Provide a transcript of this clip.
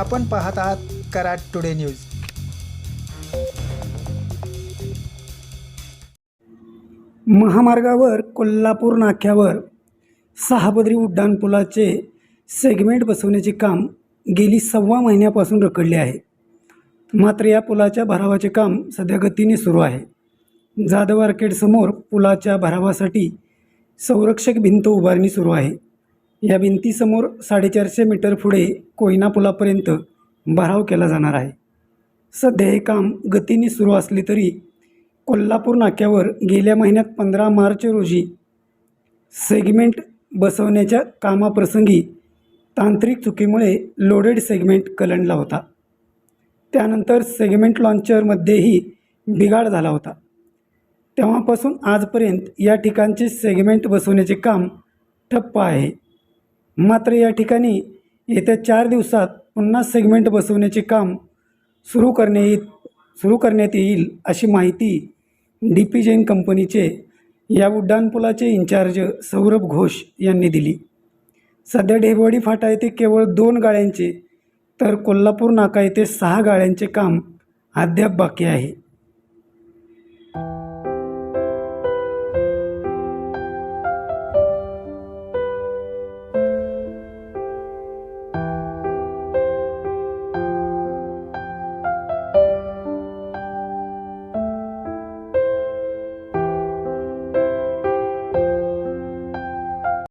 आपण पाहत आहात कराड टुडे न्यूज. महामार्गावर कोल्हापूर नाक्यावर सहापदरी उड्डाणपुलाचे सेगमेंट बसवण्याचे काम गेली सव्वा महिन्यापासून रखडले आहे. मात्र या पुलाच्या भरावाचे काम सध्या गतीने सुरू आहे. जाधव आर्केडसमोर पुलाच्या भरावासाठी संरक्षक भिंत उभारणी सुरू आहे. या भिंतीसमोर साडेचारशे मीटर पुढे कोयना पुलापर्यंत भराव केला जाणार आहे. सध्या हे काम गतीने सुरू असले तरी कोल्हापूर नाक्यावर गेल्या महिन्यात पंधरा मार्च रोजी सेगमेंट बसवण्याच्या कामाप्रसंगी तांत्रिक चुकीमुळे लोडेड सेगमेंट कलंडला होता. त्यानंतर सेगमेंट लॉन्चरमध्येही बिघाड झाला होता. तेव्हापासून आजपर्यंत या ठिकाणचे सेगमेंट बसवण्याचे काम ठप्प आहे. मात्र या ठिकाणी येत्या चार दिवसात पुन्हा सेगमेंट बसवण्याचे काम सुरू करणे सुरू करण्यात येईल अशी माहिती डी पी जैन कंपनीचे या उड्डाणपुलाचे इन्चार्ज सौरभ घोष यांनी दिली. सध्या ढेबवाडी फाटा येथे केवळ दोन गाड्यांचे तर कोल्हापूर नाका येथे सहा गाड्यांचे काम अद्याप बाकी आहे.